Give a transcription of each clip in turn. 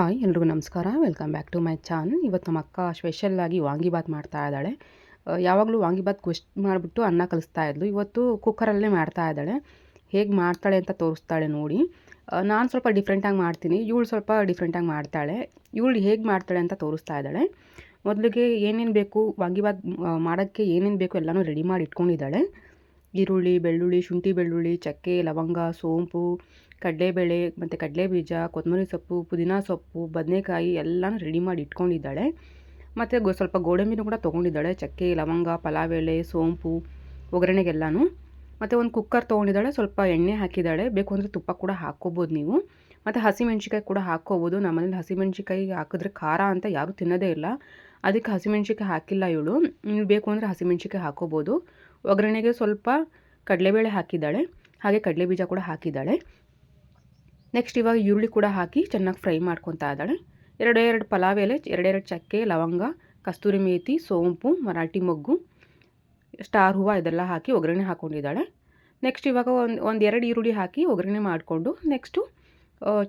Hi, ಎಲ್ರಿಗೂ ನಮಸ್ಕಾರ. Welcome back to my channel ಇವತ್ತು ನಮ್ಮ ಅಕ್ಕ ಸ್ಪೆಷಲ್ಲಾಗಿ ವಾಂಗಿಬಾತ್ ಮಾಡ್ತಾ ಇದ್ದಾಳೆ. ಯಾವಾಗಲೂ ವಾಂಗಿಬಾತ್ ಕ್ವೆಸ್ಟ್ ಮಾಡಿಬಿಟ್ಟು ಅನ್ನ ಕಲಿಸ್ತಾ ಇದ್ಲು. ಇವತ್ತು ಕುಕ್ಕರಲ್ಲೇ ಮಾಡ್ತಾ ಇದ್ದಾಳೆ. ಹೇಗೆ ಮಾಡ್ತಾಳೆ ಅಂತ ತೋರಿಸ್ತಾಳೆ ನೋಡಿ. ನಾನು ಸ್ವಲ್ಪ ಡಿಫ್ರೆಂಟಾಗಿ ಮಾಡ್ತೀನಿ. ಇವಳು ಸ್ವಲ್ಪ ಡಿಫ್ರೆಂಟಾಗಿ ಮಾಡ್ತಾಳೆ. ಇವಳು ಹೇಗೆ ಮಾಡ್ತಾಳೆ ಅಂತ ತೋರಿಸ್ತಾ ಇದ್ದಾಳೆ. ಮೊದಲಿಗೆ ಏನೇನು ಬೇಕು ವಾಂಗಿಬಾತ್ ಮಾಡೋಕ್ಕೆ ಏನೇನು ಬೇಕು ಎಲ್ಲನೂ ರೆಡಿ ಮಾಡಿ ಇಟ್ಕೊಂಡಿದ್ದಾಳೆ. ಈರುಳ್ಳಿ, ಬೆಳ್ಳುಳ್ಳಿ, ಶುಂಠಿ ಬೆಳ್ಳುಳ್ಳಿ, ಚಕ್ಕೆ, ಲವಂಗ, ಸೋಂಪು ಕಡಲೆಬೇಳೆ ಮತ್ತು ಕಡಲೆ ಬೀಜ ಕೊತ್ತಂಬರಿ ಸೊಪ್ಪು, ಪುದೀನ ಸೊಪ್ಪು, ಬದನೆಕಾಯಿ ಎಲ್ಲನೂ ರೆಡಿ ಮಾಡಿ ಇಟ್ಕೊಂಡಿದ್ದಾಳೆ. ಮತ್ತು ಸ್ವಲ್ಪ ಗೋಡಂಬಿನೂ ಕೂಡ ತೊಗೊಂಡಿದ್ದಾಳೆ. ಚಕ್ಕೆ, ಲವಂಗ ಪಲಾವ್ ಎಲೆ ಸೋಂಪು, ಒಗ್ಗರಣೆಗೆಲ್ಲನೂ. ಮತ್ತು ಒಂದು ಕುಕ್ಕರ್ ತೊಗೊಂಡಿದ್ದಾಳೆ. ಸ್ವಲ್ಪ ಎಣ್ಣೆ ಹಾಕಿದ್ದಾಳೆ. ಬೇಕು ಅಂದರೆ ತುಪ್ಪ ಕೂಡ ಹಾಕ್ಕೋಬೋದು ನೀವು. ಮತ್ತು ಹಸಿಮೆಣ್ಸಿಕಾಯಿ ಕೂಡ ಹಾಕ್ಕೋಬೋದು. ನಮ್ಮನೇಲಿ ಹಸಿಮೆಣ್ಸಿಕಾಯಿ ಹಾಕಿದ್ರೆ ಖಾರ ಅಂತ ಯಾರೂ ತಿನ್ನೋದೇ ಇಲ್ಲ. ಅದಕ್ಕೆ ಹಸಿಮೆಣ್ಸಿಕಾಯಿ ಹಾಕಿಲ್ಲ ಇವಳು. ನೀವು ಬೇಕು ಅಂದರೆ ಹಸಿಮೆಣ್ಸಿಕಾಯಿ ಹಾಕ್ಕೋಬೋದು. ಒಗ್ಗರಣೆಗೆ ಸ್ವಲ್ಪ ಕಡಲೆಬೇಳೆ ಹಾಕಿದ್ದಾಳೆ. ಹಾಗೆ ಕಡಲೆ ಬೀಜ ಕೂಡ ಹಾಕಿದ್ದಾಳೆ. ನೆಕ್ಸ್ಟ್ ಇವಾಗ ಈರುಳ್ಳಿ ಕೂಡ ಹಾಕಿ ಚೆನ್ನಾಗಿ ಫ್ರೈ ಮಾಡ್ಕೊತಾ ಇದ್ದಾಳೆ ಎರಡೇ ಎರಡು ಪಲಾವ್ ಎಲೆ ಎರಡೆರಡು ಚಕ್ಕೆ, ಲವಂಗ, ಕಸ್ತೂರಿ ಮೇಥಿ ಸೋಂಪು, ಮರಾಠಿ ಮೊಗ್ಗು, ಸ್ಟಾರ್ ಹೂವು ಇದೆಲ್ಲ ಹಾಕಿ ಒಗ್ಗರಣೆ ಹಾಕ್ಕೊಂಡಿದ್ದಾಳೆ ನೆಕ್ಸ್ಟ್ ಇವಾಗ ಒಂದು ಒಂದು ಎರಡು ಈರುಳ್ಳಿ ಹಾಕಿ ಒಗ್ಗರಣೆ ಮಾಡಿಕೊಂಡು ನೆಕ್ಸ್ಟು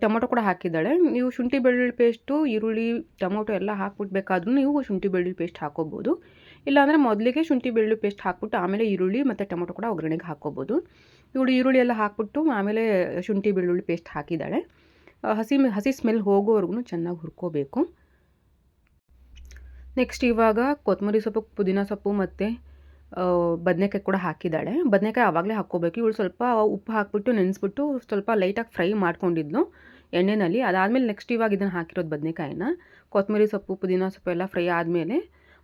ಟೊಮೊಟೊ ಕೂಡ ಹಾಕಿದ್ದಾಳೆ. ನೀವು ಶುಂಠಿ ಬೆಳ್ಳುಳ್ಳಿ ಪೇಸ್ಟು ಈರುಳ್ಳಿ, ಟೊಮೊಟೊ ಎಲ್ಲ ಹಾಕ್ಬಿಟ್ಬೇಕಾದ್ರೂ ನೀವು ಶುಂಠಿ ಬೆಳ್ಳುಳ್ಳಿ ಪೇಸ್ಟ್ ಹಾಕ್ಕೋಬೋದು ಇಲ್ಲಾಂದರೆ ಮೊದಲಿಗೆ ಶುಂಠಿ ಬೆಳ್ಳುಳ್ಳಿ ಪೇಸ್ಟ್ ಹಾಕ್ಬಿಟ್ಟು ಆಮೇಲೆ ಈರುಳ್ಳಿ ಮತ್ತು ಟೊಮೊಟೊ ಕೂಡ ಒಗ್ಗರಣೆಗೆ ಹಾಕ್ಕೋಬೋದು ಇವಳು ಈರುಳ್ಳಿ ಎಲ್ಲ ಹಾಕ್ಬಿಟ್ಟು ಆಮೇಲೆ ಶುಂಠಿ, ಬೆಳ್ಳುಳ್ಳಿ ಪೇಸ್ಟ್ ಹಾಕಿದ್ದಾಳೆ. ಹಸಿ ಹಸಿ ಸ್ಮೆಲ್ ಹೋಗೋವರೆಗೂ ಚೆನ್ನಾಗಿ ಹುರ್ಕೋಬೇಕು. ನೆಕ್ಸ್ಟ್ ಇವಾಗ ಕೊತ್ತಂಬರಿ ಸೊಪ್ಪು, ಪುದೀನ ಸೊಪ್ಪು ಮತ್ತು ಬದನೆಕಾಯಿ ಕೂಡ ಹಾಕಿದ್ದಾಳೆ. ಬದನೆಕಾಯಿ ಆವಾಗಲೇ ಹಾಕ್ಕೋಬೇಕು. ಇವಳು ಸ್ವಲ್ಪ ಉಪ್ಪು ಹಾಕ್ಬಿಟ್ಟು ನೆನೆಸ್ಬಿಟ್ಟು ಸ್ವಲ್ಪ ಲೈಟಾಗಿ ಫ್ರೈ ಮಾಡ್ಕೊಂಡಿದ್ಲು ಎಣ್ಣೆನಲ್ಲಿ. ಅದಾದಮೇಲೆ ನೆಕ್ಸ್ಟ್ ಇವಾಗ ಇದನ್ನು ಹಾಕಿರೋದು ಬದನೆಕಾಯಿನ ಕೊತ್ತಂಬರಿ ಸೊಪ್ಪು, ಪುದೀನ ಸೊಪ್ಪು ಎಲ್ಲ ಫ್ರೈ ಆದಮೇಲೆ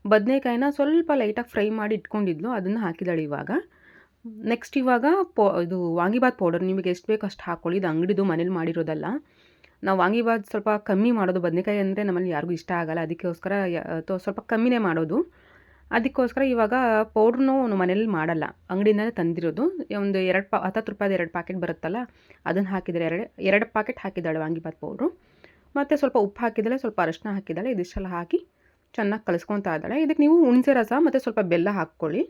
ಬದನೆಕಾಯಿನ ಸ್ವಲ್ಪ ಲೈಟಾಗಿ ಫ್ರೈ ಮಾಡಿ ಇಟ್ಕೊಂಡಿದ್ಲು. ಅದನ್ನು ಹಾಕಿದ್ದಾಳೆ ಇವಾಗ. ನೆಕ್ಸ್ಟ್ ಇವಾಗ ಪೋ, ಇದು ವಾಂಗಿಬಾತ್ ಪೌಡರ್ ನಿಮಗೆ ಎಷ್ಟು ಬೇಕು ಅಷ್ಟು ಹಾಕ್ಕೊಳ್ಳಿ ಇದು ಅಂಗಡಿದು ಮನೇಲಿ ಮಾಡಿರೋದಲ್ಲ. ನಾವು ವಾಂಗಿಬಾತ್ ಸ್ವಲ್ಪ ಕಮ್ಮಿ ಮಾಡೋದು. ಬದನೆಕಾಯಿ ಅಂದರೆ ನಮ್ಮಲ್ಲಿ ಯಾರಿಗೂ ಇಷ್ಟ ಆಗಲ್ಲ. ಅದಕ್ಕೋಸ್ಕರ ಸ್ವಲ್ಪ ಕಮ್ಮಿನೇ ಮಾಡೋದು. ಅದಕ್ಕೋಸ್ಕರ ಇವಾಗ ಪೌಡ್ರನ್ನೂ ಮನೇಲಿ ಮಾಡಲ್ಲ. ಅಂಗಡಿಯಿಂದಲೇ ತಂದಿರೋದು. ಒಂದು ಎರಡು ಪಾ, ಹತ್ತತ್ತು ರೂಪಾಯಿದು ಎರಡು ಪ್ಯಾಕೆಟ್ ಬರುತ್ತಲ್ಲ ಅದನ್ನು ಹಾಕಿದರೆ ಎರಡು ಎರಡು ಪ್ಯಾಕೆಟ್ ಹಾಕಿದ್ದಾಳೆ ವಾಂಗಿಬಾತ್ ಪೌಡ್ರು ಮತ್ತು ಸ್ವಲ್ಪ ಉಪ್ಪು ಹಾಕಿದ್ದಾಳೆ, ಸ್ವಲ್ಪ ಅರಶಿನ ಹಾಕಿದ್ದಾಳೆ, ಇದಿಷ್ಟೆಲ್ಲ ಹಾಕಿ ಚೆನ್ನಾಗಿ ಕಲಿಸ್ಕೊತಾ ಇದ್ದಾಳೆ. ಇದಕ್ಕೆ ನೀವು ಹುಣಸೆ ರಸ ಮತ್ತು ಸ್ವಲ್ಪ ಬೆಲ್ಲ ಹಾಕ್ಕೊಳ್ಳಿ.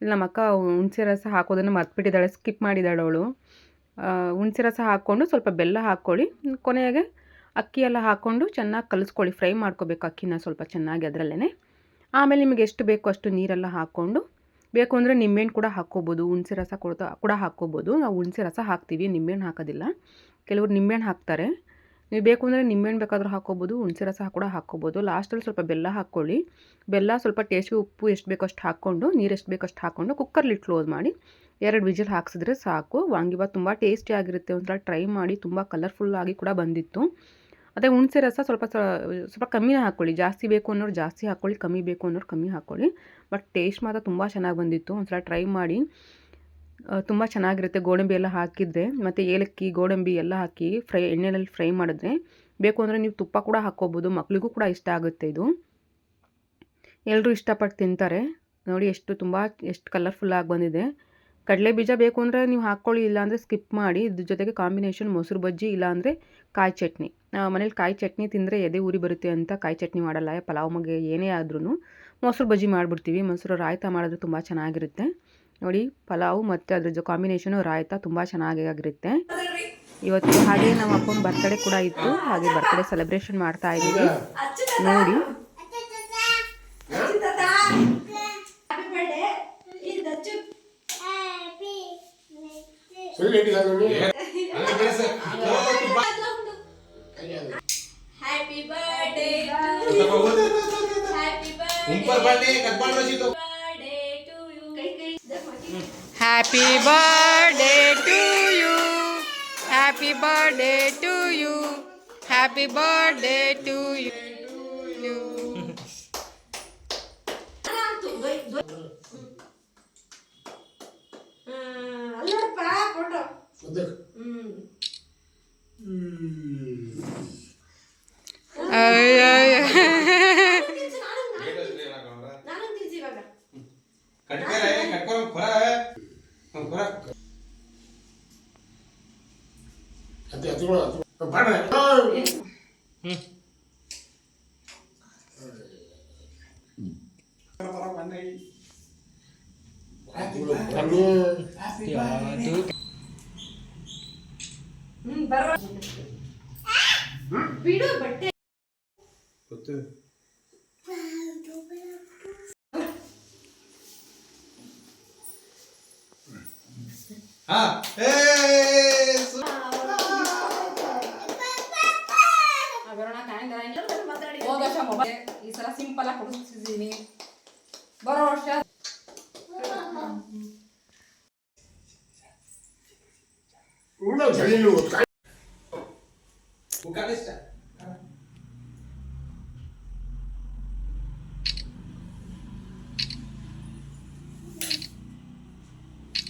ಇಲ್ಲಿ ನಮ್ಮ ಅಕ್ಕ ಹುಣಸೆ ರಸ ಹಾಕೋದನ್ನು ಮರ್ತ್ಬಿಟ್ಟಿದ್ದಾಳೆ, ಸ್ಕಿಪ್ ಮಾಡಿದ್ದಾಳೆ ಅವಳು. ಹುಣಸೆ ರಸ ಹಾಕ್ಕೊಂಡು ಸ್ವಲ್ಪ ಬೆಲ್ಲ ಹಾಕ್ಕೊಳ್ಳಿ. ಕೊನೆಗೆ ಅಕ್ಕಿ ಎಲ್ಲ ಹಾಕ್ಕೊಂಡು ಚೆನ್ನಾಗಿ ಕಲಿಸ್ಕೊಳ್ಳಿ. ಫ್ರೈ ಮಾಡ್ಕೋಬೇಕು ಅಕ್ಕಿನ ಸ್ವಲ್ಪ ಚೆನ್ನಾಗಿ ಅದರಲ್ಲೇ ಆಮೇಲೆ ನಿಮಗೆ ಎಷ್ಟು ಬೇಕೋ ಅಷ್ಟು ನೀರೆಲ್ಲ ಹಾಕ್ಕೊಂಡು, ಬೇಕು ಅಂದರೆ ನಿಂಬೆಹಣ್ಣು ಕೂಡ ಹಾಕ್ಕೋಬೋದು, ಹುಣಸೆ ರಸ ಕೊಡ್ತಾ, ಕೂಡ ಹಾಕ್ಕೋಬೋದು. ನಾವು ಹುಣಸೆ ರಸ ಹಾಕ್ತೀವಿ, ನಿಂಬೆಹಣ್ಣು ಹಾಕೋದಿಲ್ಲ. ಕೆಲವರು ನಿಂಬೆಹಣ್ಣು ಹಾಕ್ತಾರೆ. ನೀವು ಬೇಕು ಅಂದರೆ ನಿಂಬೆಹಣ್ಣು ಬೇಕಾದರೂ ಹಾಕ್ಕೋಬೋದು, ಹುಣಸೆ ರಸ ಕೂಡ ಹಾಕ್ಕೋಬೋದು. ಲಾಸ್ಟಲ್ಲಿ ಸ್ವಲ್ಪ ಬೆಲ್ಲ ಹಾಕ್ಕೊಳ್ಳಿ. ಬೆಲ್ಲ ಸ್ವಲ್ಪ ಟೇಸ್ಟಿಗೆ ಉಪ್ಪು ಎಷ್ಟು ಬೇಕೋ ಅಷ್ಟು ಹಾಕ್ಕೊಂಡು, ನೀರು ಎಷ್ಟು ಬೇಕೋ ಅಷ್ಟು ಹಾಕ್ಕೊಂಡು ಕುಕ್ಕರ್ಲಿ ಕ್ಲೋಸ್ ಮಾಡಿ ಎರಡು ವಿಜಿಲ್ ಹಾಕ್ಸಿದ್ರೆ ಸಾಕು. ವಾಂಗಿಬಾತ್ ತುಂಬ ಟೇಸ್ಟಿಯಾಗಿರುತ್ತೆ ಒಂಥರ ಟ್ರೈ ಮಾಡಿ ತುಂಬ ಕಲರ್ಫುಲ್ಲಾಗಿ ಕೂಡ ಬಂದಿತ್ತು. ಅದೇ ಹುಣಸೆ ರಸ ಸ್ವಲ್ಪ ಸ್ವಲ್ಪ ಕಮ್ಮಿನೇ ಹಾಕ್ಕೊಳ್ಳಿ. ಜಾಸ್ತಿ ಬೇಕು ಅನ್ನೋರು ಜಾಸ್ತಿ ಹಾಕ್ಕೊಳ್ಳಿ, ಕಮ್ಮಿ ಬೇಕು ಅನ್ನೋರು ಕಮ್ಮಿ ಹಾಕ್ಕೊಳ್ಳಿ. ಬಟ್ ಟೇಸ್ಟ್ ಮಾತ್ರ ತುಂಬ ಚೆನ್ನಾಗಿ ಬಂದಿತ್ತು. ಒಂದ್ಸಲ ಟ್ರೈ ಮಾಡಿ. ತುಂಬ ಚೆನ್ನಾಗಿರುತ್ತೆ. ಗೋಡಂಬಿ ಎಲ್ಲ ಹಾಕಿದರೆ, ಮತ್ತು ಏಲಕ್ಕಿ, ಗೋಡಂಬಿ ಎಲ್ಲ ಹಾಕಿ ಫ್ರೈ, ಎಣ್ಣೆಯಲ್ಲಿ ಫ್ರೈ ಮಾಡಿದ್ರೆ ಬೇಕು ಅಂದರೆ ನೀವು ತುಪ್ಪ ಕೂಡ ಹಾಕ್ಕೋಬೋದು. ಮಕ್ಕಳಿಗೂ ಕೂಡ ಇಷ್ಟ ಆಗುತ್ತೆ ಇದು. ಎಲ್ಲರೂ ಇಷ್ಟಪಟ್ಟು ತಿಂತಾರೆ. ನೋಡಿ ಎಷ್ಟು ತುಂಬ, ಎಷ್ಟು ಕಲರ್ಫುಲ್ಲಾಗಿ ಬಂದಿದೆ. ಕಡಲೆ ಬೀಜ ಬೇಕು ಅಂದರೆ ನೀವು ಹಾಕ್ಕೊಳ್ಳಿ ಇಲ್ಲಾಂದರೆ ಸ್ಕಿಪ್ ಮಾಡಿ. ಇದ್ರ ಜೊತೆಗೆ ಕಾಂಬಿನೇಷನ್ ಮೊಸರು ಬಜ್ಜಿ ಇಲ್ಲಾಂದರೆ ಕಾಯಿ ಚಟ್ನಿ. ಮನೇಲಿ ಕಾಯಿ ಚಟ್ನಿ ತಿಂದರೆ ಎದೆ ಉರಿ ಬರುತ್ತೆ ಅಂತ ಕಾಯಿ ಚಟ್ನಿ ಮಾಡಲ್ಲ. ಪಲಾವ್ ಮಗೆ ಏನೇ ಆದ್ರೂ ಮೊಸರು ಬಜ್ಜಿ ಮಾಡಿಬಿಡ್ತೀವಿ. ಮೊಸರು ರಾಯ್ತ ಮಾಡಿದ್ರೆ ತುಂಬ ಚೆನ್ನಾಗಿರುತ್ತೆ. ನೋಡಿ ಪಲಾವು ಮತ್ತು ಅದ್ರ ಜೊ ಕಾಂಬಿನೇಷನು ರಾಯ್ತ ತುಂಬ ಚೆನ್ನಾಗಿರುತ್ತೆ. ಇವತ್ತು ಹಾಗೆ ನಮ್ಮ ಅಪ್ಪನ ಬರ್ತ್ಡೇ ಕೂಡ ಇತ್ತು. ಹಾಗೆ ಬರ್ತ್ಡೇ ಸೆಲೆಬ್ರೇಷನ್ ಮಾಡ್ತಾ ಇದ್ದೀವಿ. ನೋಡಿ. Happy happy birthday to you happy birthday to you happy birthday to you happy birthday to you ಅಲ್ಲಪ್ಪ ಫೋಟೋ ಹ್ಮ್ ಅಯ್ಯಯ್ಯ ನಾನು ತಿನ್ಸಿ ಇವಾಗ ಅತಿ ಹತ್ಕೊಳ್ಳೋ ಹತ್ಕೊಳ್ಳೋ ಬಾಡ ಹ್ಮ್? ಬರೋ ಬಿಡು ಬಟ್ಟೆ. ಗೊತ್ತು ಹಾ ಏ ಹೋದ ವರ್ಷ ಮೊಬೈಲ್ ಈ ಸಲ ಸಿಂಪಲ್ ಆಗಿ ಕೊಡಿಸ್ತಿದ್ದೀನಿ ಬರೋ ವರ್ಷ ಉಳ್ಳ ಚಳಿಲು ಕಾಯಿ ಕನಿಷ್ಠ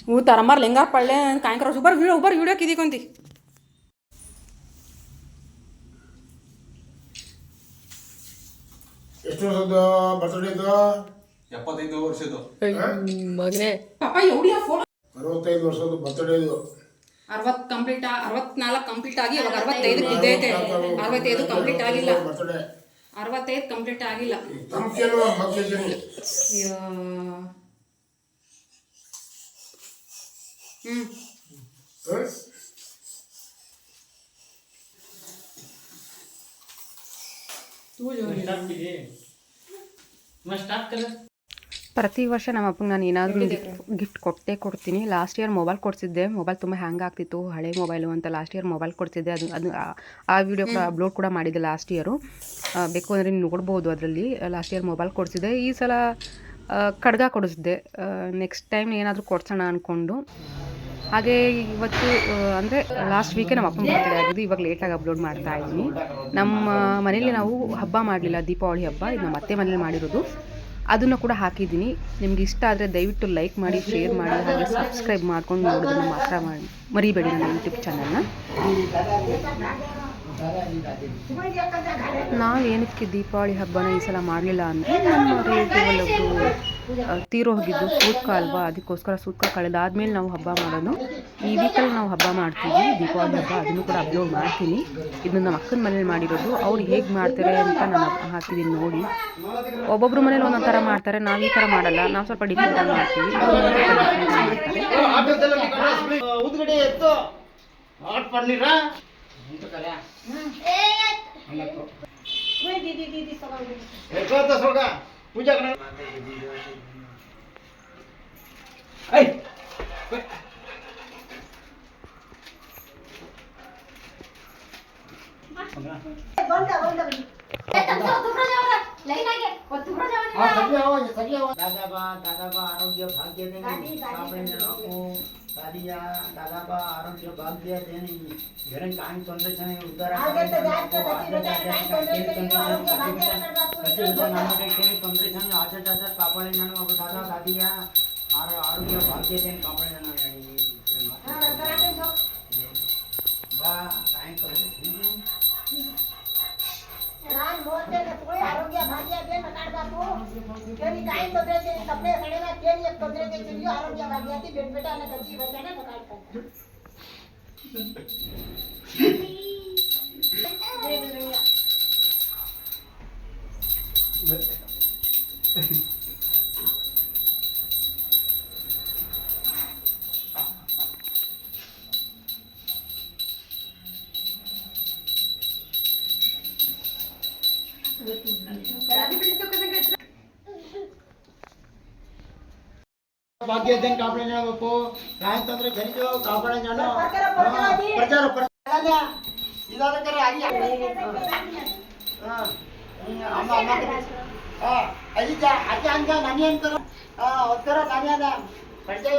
ಹ್ಞೂ ತರಮಾರ್ ಲಿಂಗಾರ್ ಪಳ್ಳೆ ಕಾಯಂಕರ ಉಬರ್ ವೀಡಿಯೋ ಉಬರ್ ವೀಡಿಯೋ ಕಿದಿಕೊಂತಿ ಎಷ್ಟು ವರ್ಷದ ಬರ್ತಡೇದು ಎಪ್ಪತ್ತೈದು ವರ್ಷದ್ದು. ಮಗನೇ. ಪಾಪ ಎವಡಿಯ ಫೋನ್ ಅರವತ್ತೈದು ವರ್ಷದ ಕಂಪ್ಲೀಟ್ ಅರವತ್ನಾಲ್ಕು ಕಂಪ್ಲೀಟ್ ಆಗಿ ಇವಾಗ ಅರವತ್ತೈದು ಇದ್ದೈತೆ ಅರವತ್ತೈದು ಕಂಪ್ಲೀಟ್ ಆಗಿಲ್ಲ. ಅರವತ್ತೈದು ಕಂಪ್ಲೀಟ್ ಆಗಿಲ್ಲ. ಪ್ರತಿ ವರ್ಷ ನಮ್ಮ ಅಪ್ಪಂಗೆ ನಾನು ಏನಾದರೂ ಗಿಫ್ಟ್ ಕೊಟ್ಟೇ ಕೊಡ್ತೀನಿ. ಲಾಸ್ಟ್ ಇಯರ್ ಮೊಬೈಲ್ ಕೊಡಿಸಿದ್ದೆ. ಮೊಬೈಲ್ ತುಂಬ ಹ್ಯಾಂಗ್ ಆಗ್ತಿತ್ತು. ಹಳೆ ಮೊಬೈಲು ಅಂತ ಲಾಸ್ಟ್ ಇಯರ್ ಮೊಬೈಲ್ ಕೊಡಿಸಿದ್ದೆ. ಅದು ಅದು ಆ- ವಿಡಿಯೋ ಕೂಡ ಅಪ್ಲೋಡ್ ಕೂಡ ಮಾಡಿದ್ದೆ ಲಾಸ್ಟ್ ಇಯರು ಬೇಕು ಅಂದರೆ ನೀವು ನೋಡ್ಬೋದು ಅದರಲ್ಲಿ. ಲಾಸ್ಟ್ ಇಯರ್ ಮೊಬೈಲ್ ಕೊಡಿಸಿದ್ದೆ. ಈ ಸಲ ಕಡ್ಗ ಖಡ್ಗ ಕೊಡಿಸಿದ್ದೆ. ನೆಕ್ಸ್ಟ್ ಟೈಮ್ ಏನಾದರೂ ಕೊಡ್ಸೋಣ ಅಂದ್ಕೊಂಡು ಹಾಗೆ ಇವತ್ತು ಅಂದರೆ ಲಾಸ್ಟ್ ವೀಕೇ ನಮ್ಮ ಅಪ್ಪನ ಬರ್ತಡೇ ಆಗಿದ್ದು ಇವಾಗ ಲೇಟಾಗಿ ಅಪ್ಲೋಡ್ ಮಾಡ್ತಾ ಇದ್ದೀನಿ. ನಮ್ಮ ಮನೇಲಿ ನಾವು ಹಬ್ಬ ಮಾಡಲಿಲ್ಲ, ದೀಪಾವಳಿ ಹಬ್ಬ. ಇದು ನಮ್ಮ ಅತ್ತೆ ಮನೇಲಿ ಮಾಡಿರೋದು. ಅದನ್ನು ಕೂಡ ಹಾಕಿದ್ದೀನಿ. ನಿಮ್ಗೆ ಇಷ್ಟ ಆದರೆ ದಯವಿಟ್ಟು ಲೈಕ್ ಮಾಡಿ ಶೇರ್ ಮಾಡಿ, ಹಾಗೆ ಸಬ್ಸ್ಕ್ರೈಬ್ ಮಾಡ್ಕೊಂಡು ನೋಡೋದನ್ನು ಮಾತ್ರ ಮಾಡಿ ಮರಿಬೇಡಿ ನನ್ನ ಯೂಟ್ಯೂಬ್ ಚಾನಲ್ನ ನಾವು ಏನಕ್ಕೆ ದೀಪಾವಳಿ ಹಬ್ಬನ ಈ ಸಲ ಮಾಡಲಿಲ್ಲ ಅಂದರೆ ನಮ್ಮ ರಿಲೇಟಿವ್ ಹೋಗಿದ್ದು ಸೂತ್ಕ ಅಲ್ವಾ? ಅದಕ್ಕೋಸ್ಕರ ಸೂತ್ಕ ಕಳೆದಾದ್ಮೇಲೆ ನಾವು ಹಬ್ಬ ಮಾಡೋದು. ಈ ವೀಕಲ್ಲಿ ನಾವು ಹಬ್ಬ ಮಾಡ್ತೀವಿ, ದೀಪಾವಳಿ ಹಬ್ಬ, ಅದನ್ನು ಕೂಡ ಅಪ್ಲೋಡ್ ಮಾಡ್ತೀನಿ. ಇದನ್ನು ನಮ್ಮ ಅಕ್ಕನ ಮನೇಲಿ ಮಾಡಿರೋದು. ಅವ್ರು ಹೇಗೆ ಮಾಡ್ತಾರೆ ಅಂತ ನಾನು ಹಾಕಿದ್ದೀನಿ ನೋಡಿ. ಒಬ್ಬೊಬ್ರು ಮನೇಲಿ ಒಂದೊಂದು ಥರ ಮಾಡ್ತಾರೆ, ನಾವು ಈ ಥರ ಮಾಡಲ್ಲ. ನಾವು ಸ್ವಲ್ಪ ಮಾಡ್ತೀವಿ. different ಆಗಿ ಮಾಡ್ತಾರೆ. पूजा करना बंद बंद દાદાબા દાદાબા આરોગ્ય ભાગ્ય દેની આપણે દાદીયા દાદાબા આરોગ્ય ભાગ્ય દેની ઘરે કાંઈ સંરચના ઉદ્ધાર સંરચના આચાર આચાર કાપડ જાણવા દાદા દાદીયા આરોગ્ય ભાગ્ય દેન કાપડ જાણવા બા કાંઈ बापू केली काही तोंदरे ते कपडे सडेला केली एक तोंदरे ते चिलियो आरोग्य भाग्य ती बेट बेटा न गंजी बचे ಭಾಗ್ಯದನ್ ಕಾಪಾಡಣೆ ಹೇಳ್ಬೇಕು ನಾಯಂತಂದ್ರೆ ಜನಿಜು ಕಾಪಾಡಣೆ ಅನ್ನೋ ಪ್ರಚಾರ ಪ್ರಚಾರ ಇದಾದಕರ ಅಲ್ಲಿ ಅಮ್ಮ ಅಮ್ಮ ಅಲ್ಲಿದ್ದ ಅಜ್ಜ ಅಂಜ ನಾನೇ ಅಂತಾರ ಒತ್ತರ ನಾನೇ ಅದ ಪರಿಚಯ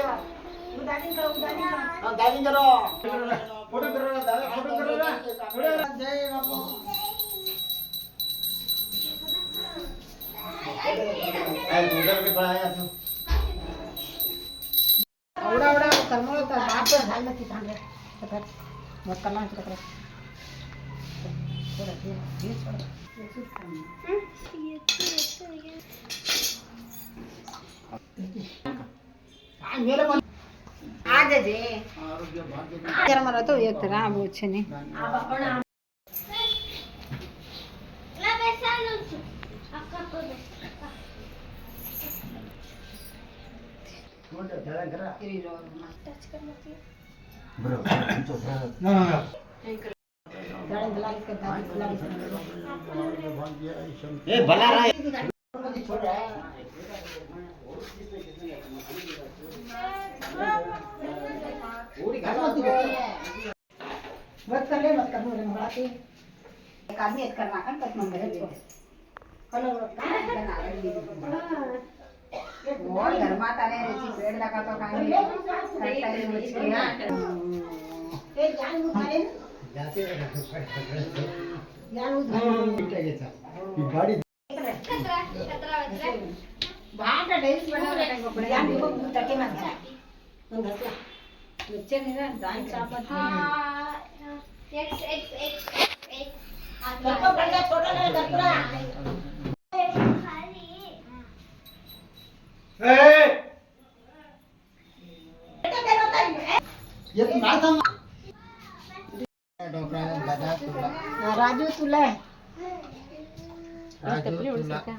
ದಾಲಿಂಗರು ಫೋಟೋ ಕರೋಣ ಫೋಟೋ ಕರೋಣ ಜೈ ಬಾಬು ಆಯ್ತು ಉದರ್ಗೆ ಬಳ ಆಯ್ತು ಅವಡ ಅವಡ ಕರ್ಮಳ ಮಾತ್ರ ಹಾಲತ್ತಿ ತಾಂದ್ರೆ ಮೊತ್ತಲ್ಲ ಹಾಕಿದ್ರೆ ಆಗಿದೆ ಆರೋಗ್ಯ ಭಾಗ್ಯ ಕರ್ಮರತ ಹೋಗ್ತಾರ ಆಗ ए भला रहा मत कर ले, मत कर मोरे मराठी एक आदमी एक करना kan tak membeli itu kalau काय करणार हो धर्मात आले रुची पेड दाखवतो काय नाही. रुची ते ज्ञान उठाले ज्ञान उठाले बाहेर डेल्स बनवले ज्ञान विभक्त टके माझा पण घसला रुची नाही ना, दान चापत लपा पडला छोटा नाही दसरा ये तो ना था डोकरा दादा तुला राजू तुला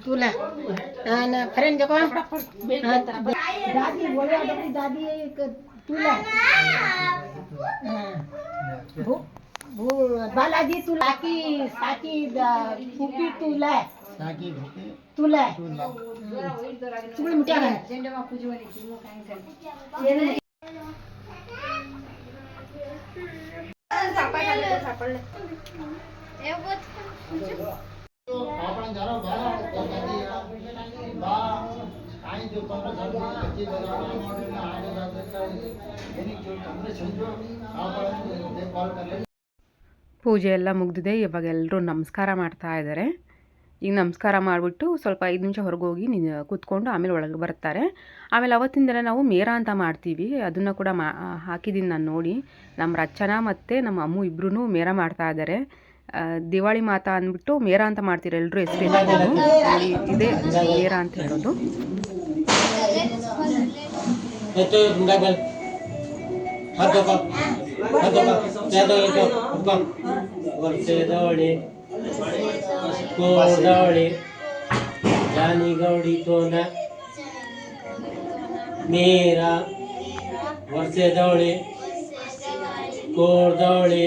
तुला फ्रेंड जको दादी बोले दादी तुला बालाजी तुला की साकी फुपी तुला साकी भूके तुला। ಪೂಜೆ ಎಲ್ಲ ಮುಗ್ದಿದೆ. ಇವಾಗ ಎಲ್ಲರೂ ನಮಸ್ಕಾರ ಮಾಡ್ತಾ ಇದ್ದಾರೆ. ಈಗ ನಮಸ್ಕಾರ ಮಾಡಿಬಿಟ್ಟು ಸ್ವಲ್ಪ ಐದು ನಿಮಿಷ ಹೊರಗೆ ಹೋಗಿ ಕೂತ್ಕೊಂಡು ಆಮೇಲೆ ಒಳಗೆ ಬರ್ತಾರೆ ಆಮೇಲೆ ಅವತ್ತಿಂದಲೇ ನಾವು ಮೇರ ಅಂತ ಮಾಡ್ತೀವಿ ಅದನ್ನು ಕೂಡ ಮಾ ಹಾಕಿದ್ದೀನಿ ನಾನು ನೋಡಿ ನಮ್ಮ ರಚನಾ ಮತ್ತು ನಮ್ಮ ಅಮ್ಮು ಇಬ್ಬರೂ ಮೇರ ಮಾಡ್ತಾ ಇದ್ದಾರೆ ದಿವಾಳಿ ಮಾತಾ ಅಂದ್ಬಿಟ್ಟು ಮೇರ ಅಂತ ಮಾಡ್ತೀರ ಎಲ್ಲರೂ ಹೆಸರು ಇದೇ ಮೇರ ಅಂತ ಹೇಳೋದು जानी गौड़ी तो न मेरा वर्षे दौड़े कोर दौड़े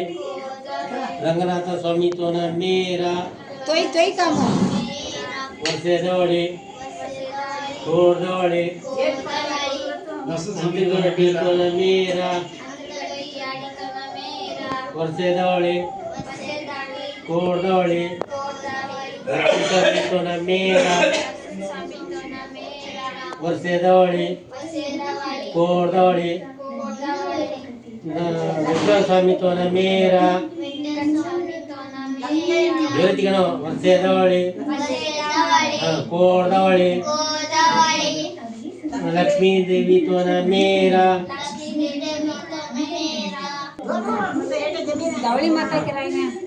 रंगनाथ स्वामी तो ना मेरा तो ही तो ही काम है वर्षे दौड़े कोर दौड़े स्वामी तो ना गौड़ी तो ना मेरा वर्षे दौड़े कोर दौड़े Versikami tuna mera. ವರ್ಷದವಳಿ ಕೋರ್ದವಳಿ ವೆಂಕಟಸ್ವಾಮಿ ತೋನ ಮೇರ. ಜ್ಯೋತಿಗಣ ವರ್ಷದವಳಿ ಕೋರ್ದವಳಿ ಲಕ್ಷ್ಮೀ ದೇವಿ ತೋನ ಮೇರ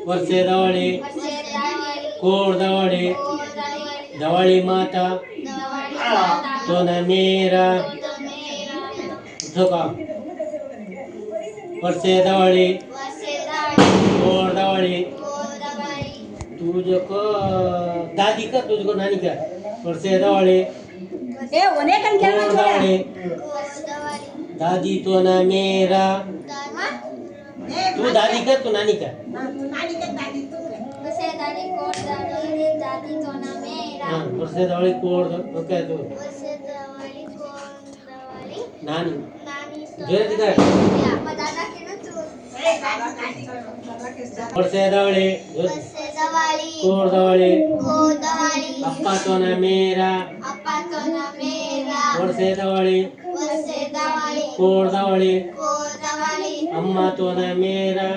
ವರ್ಷದವಳಿ ಕೋರ್ದವಳೆ ಧವಳಿ ಮಾತಾ ತೋನ ಮೇರ धोका ವರ್ಷದವಳೆ कोरदवळे तुझं क दादी का तुझं को नानी का ವರ್ಷದವಳೆ ए ओने कन कोरदवळे दादी तो ना मेरा तू दादी का तू नानी का नानी के दादी दाढ़ी कोड दाढ़ी ने उससे दाढ़ी कोड तो क्या तो? उससे दाढ़ी कोड दाढ़ी नानी। नानी तो जो है जिधर बताना क्यों चुप उससे दाढ़ी उससे दाढ़ी कोड दाढ़ी कोड दाढ़ी अप्पा तो ना मेरा अप्पा तो ना मेरा उससे तो दाढ़ी उससे दाढ़ी कोड दाढ़ी कोड दाढ़ी अम्मा तो ना मेरा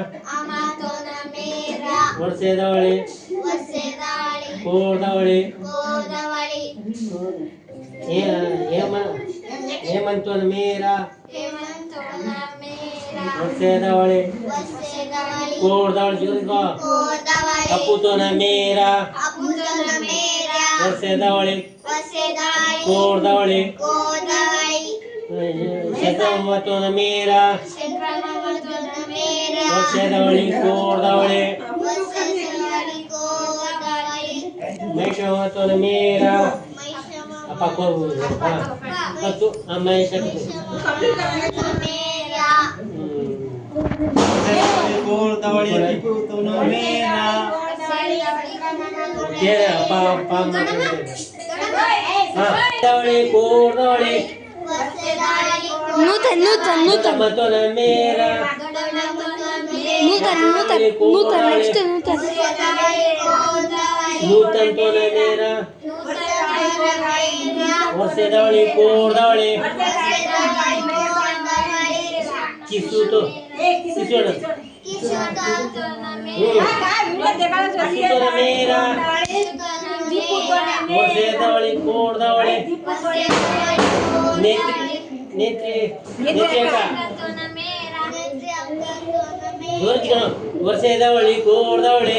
वर्षेदावली वर्षेदावली पूर्णवली पूर्णवली ये ये मन ये मन तो न मेरा ये मन तो न मेरा वर्षेदावली वर्षेदावली पूर्णवली जुल्म का पूर्णवली अपुन तो न मेरा अपुन तो न मेरा वर्षेदावली वर्षेदावली पूर्णवली पूर्णवली शेत्रम तो न मेरा शेत्रम तो न मेरा वर्षेदावली पूर्णवली Maisha watu na mira hapa kwa watu na maisha Nutan Nutan Nutan Nutan Nutan Nutan next Nutan ಕಿಸು ತೋ ಕಿಸೋಣ ಕಿಸುತೋನ ಮೇರ ವರ್ಷದವಳಿ ಕೂರ್ದವಳಿ ನೇತ್ರಿ ನೇತ್ರಿ ನೇತ್ರಿ ಅಕ್ಕ ಜೋರ್ಜಿಗಣ ವರ್ಷದವಳಿ ಕೂರ್ದವಳಿ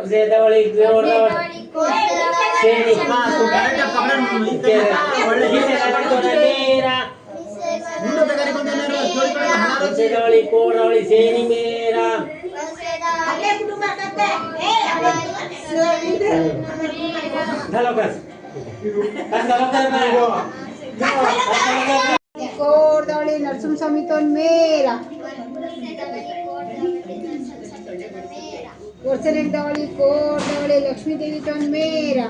ವರ್ಷದವಳಿ ಕೂರ್ದವಳಿ ಶೇನಿ ಮೇರ ವರ್ಷದವಳಿ ಕೂರ್ದವಳಿ ಸೇನಿ ಮೇರ वर्षने दवळी कोर दवळी लक्ष्मी देवी तन मेरा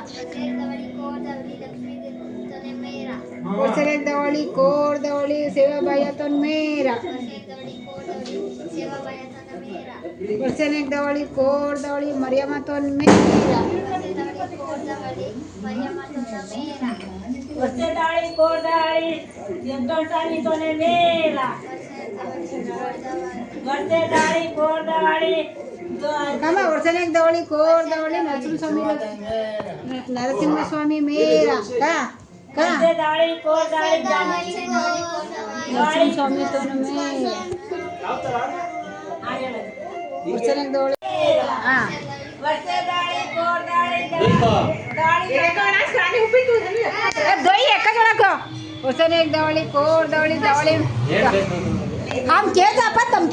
वर्षने दवळी कोर दवळी सेवा बाया तन मेरा वर्षने एक दवळी कोर दवळी मरियमा तन मेरा वर्षे दवळी कोर दवळी यज्ञोटानी तोने मेरा वर्षे दवळी कोर दवळी ಕಮ ವರ್ಷನೆಗ್ ದವಳಿ ಕೋರ್ದವಳಿ ನರಸಿಂಹಸ್ವಾಮಿ ನರಸಿಂಹಸ್ವಾಮಿ ಮೇರ ಕಾ ಕಾ ವರ್ಷದಾಳಿ ಕೋದಾಳಿ ನರಸಿಂಹಸ್ವಾಮಿ ತೋನ್ ಮೇರ ವರ್ಷನೆಗ್ ದವಳಿ ಹಾ ವರ್ಷದಾಳಿ ಕೋದಾಳಿ देखो ದೊಯ್ ಎಕ್ಕ ಜನಕ ಹೊಸನೆಗ್ ದವಳಿ ಕೋರ್ ದವಳಿ ದವಳಿ ये देखो हम के जापत तम